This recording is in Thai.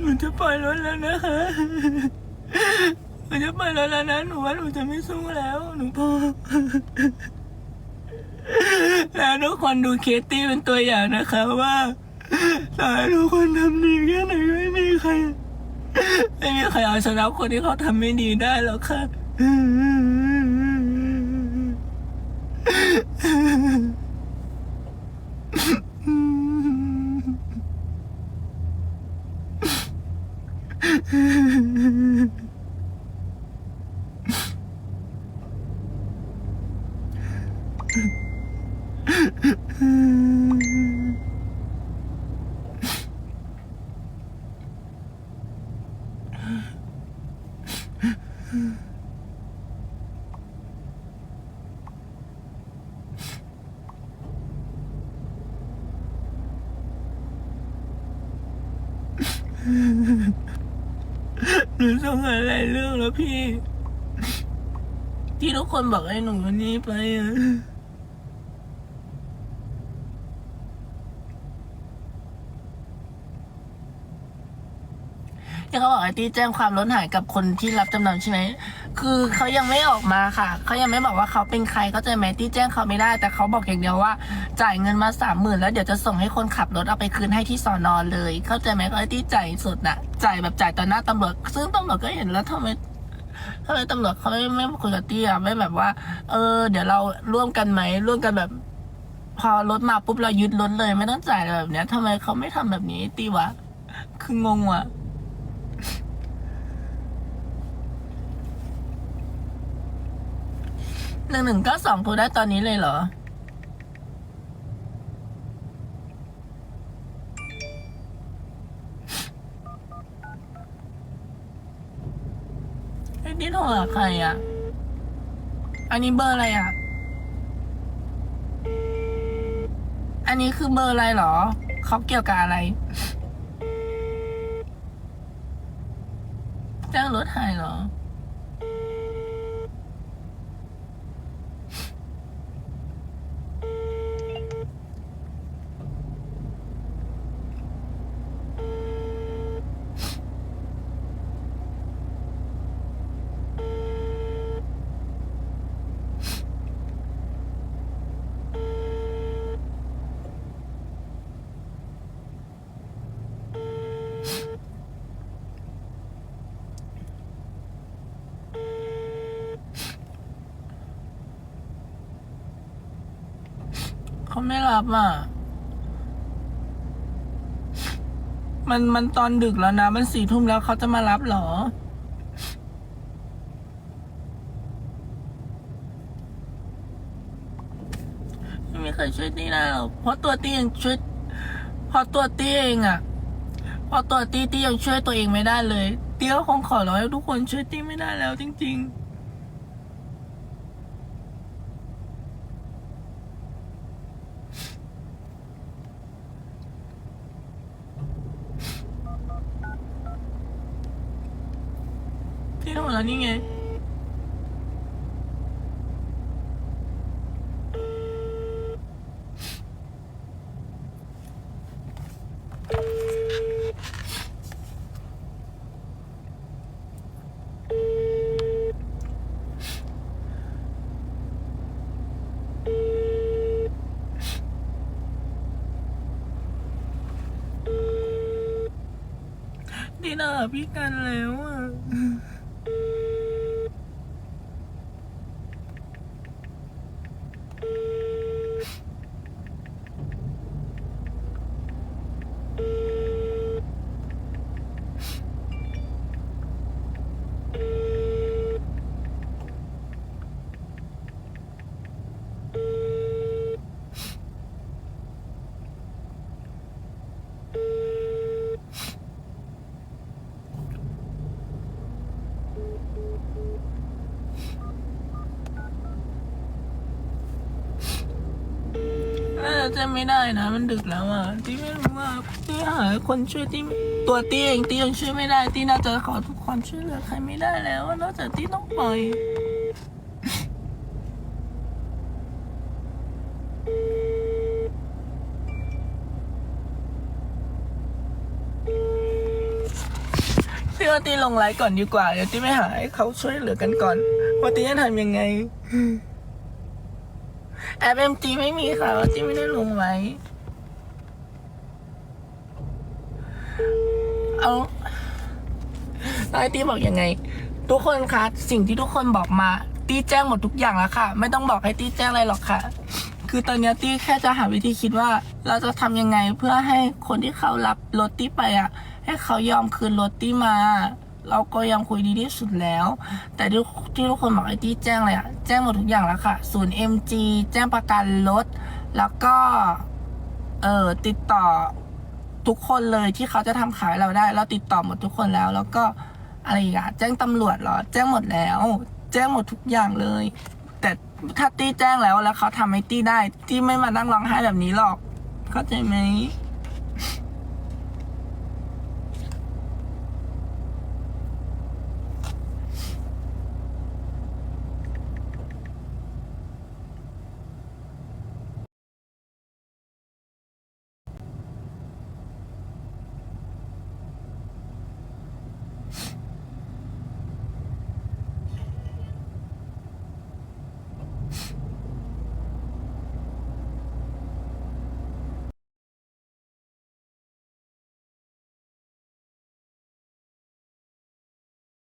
หนูจะปล่อยรถแล้วนะคะหนูจะปล่อยรถแล้วนะหนูว่าหนูจะไม่สู้แล้ว หนูพอแล้วทุกคนดูเคสตี้เป็นตัวอย่างนะคะว่าต่อให้ทุกคนทำดีแค่ไหนก็ไม่มีใคร ไม่มีใครเอาชนะคนที่เขาทำไม่ดีได้หรอกค่ะ Mm-hmm. หนูส่งอะไรเรื่องแล้วพี่ ที่ทุกคนบอกให้หนูวันนี้ไปอะ ที่เขาบอกไอ้ที่แจ้งความล้นหายกับคนที่รับจำนำใช่ไหมคือเขายังไม่ออกมาค่ะเขายังไม่บอกว่าเขาเป็นใครเข้าใจไหมที่แจ้งเขาไม่ได้ แต่เขาบอกอย่างเดียวว่า จ่ายเงินมาสามหมื่นแล้วเดี๋ยวจะส่งให้คนขับรถเอาไปคืนให้ที่สอนอเลย เข้าใจไหมไอ้ที่จ่ายสุดน่ะ จ่ายแบบจ่ายต่อหน้าตำรวจซึ่งตำรวจก็เห็นแล้วทำไมทำไมตำรวจเขาไม่ไม่คุยกับตี้ยไม่แบบว่า เออ เดี๋ยวเราร่วมกันไหมร่วมกันแบบ พอรถมาปุ๊บเรายึดรถเลย ไม่ต้องจ่ายอะไรแบบเนี้ยทำไมเขาไม่ทำแบบนี้ตีวะคืองงว่ะ นึ่งหนึ่งเก้าสองโทรได้ตอนนี้เลยเหรอ ไอ้นี่โทรหาใครอะ อันนี้เบอร์อะไรอะ อันนี้คือเบอร์อะไรเหรอ เขาเกี่ยวกับอะไร แจ้งรถหายเหรอ เขาไม่รับอะ มันมันตอนดึกแล้วนะ มันสี่ทุ่มแล้วเขาจะมารับเหรอ ไม่มีใครช่วยตีได้หรอกเพราะตัวตียังช่วยเพราะตัวตีเองอะเพราะตัวตีตียังช่วยตัวเองไม่ได้เลย เตีก็คงขอร้องให้ทุกคนช่วยตีไม่ได้แล้วจริง ๆ ที่โทรแล้วนี่ไง ดีนะพี่กันแล้วอะ เจ๊ไม่ได้นะ มันดึกแล้วอะที่ไม่รู้ว่าที่หาคนช่วยที่ตัวตี้เองตี้ยังช่วยไม่ได้ตี้น่าจะขอทุกความช่วยเหลือใครไม่ได้แล้วนอกจากตี้ต้องปล่อยพี่ว่าตีลงไลฟ์ก่อนดีกว่าเดี๋ยวตีไม่หายเขาช่วยเหลือกันก่อนว่าตีจะทำยังไง แอปเอ็มจีไม่มีค่ะว่าตีไม่ได้ลงไว้ เอาไอตีบอกยังไง ทุกคนคะสิ่งที่ทุกคนบอกมา ตีแจ้งหมดทุกอย่างแล้วค่ะ ไม่ต้องบอกให้ตีแจ้งอะไรหรอกค่ะ คือตอนนี้ตี้แค่จะหาวิธีคิดว่า เราจะทำยังไงเพื่อให้คนที่เขารับรถตี้ไปอะ ให้เขายอมคืนรถตี้มา เราก็ยังคุยดีที่สุดแล้ว แต่ที่ที่ทุกคนบอกไอ้ตี้แจ้งเลยอะแจ้งหมดทุกอย่างแล้วค่ะศูนย์ MG แจ้งประกันรถแล้วก็เออติดต่อทุกคนเลยที่เขาจะทำขายเราได้ เราติดต่อหมดทุกคนแล้ว แล้วก็อะไรอีกอะแจ้งตำรวจเหรอ แจ้งหมดแล้ว แจ้งหมดทุกอย่างเลย แต่ถ้าตี้แจ้งแล้วแล้วเขาทำให้ตี้ได้ ตี้ไม่มานั่งร้องไห้แบบนี้หรอก เข้าใจไหม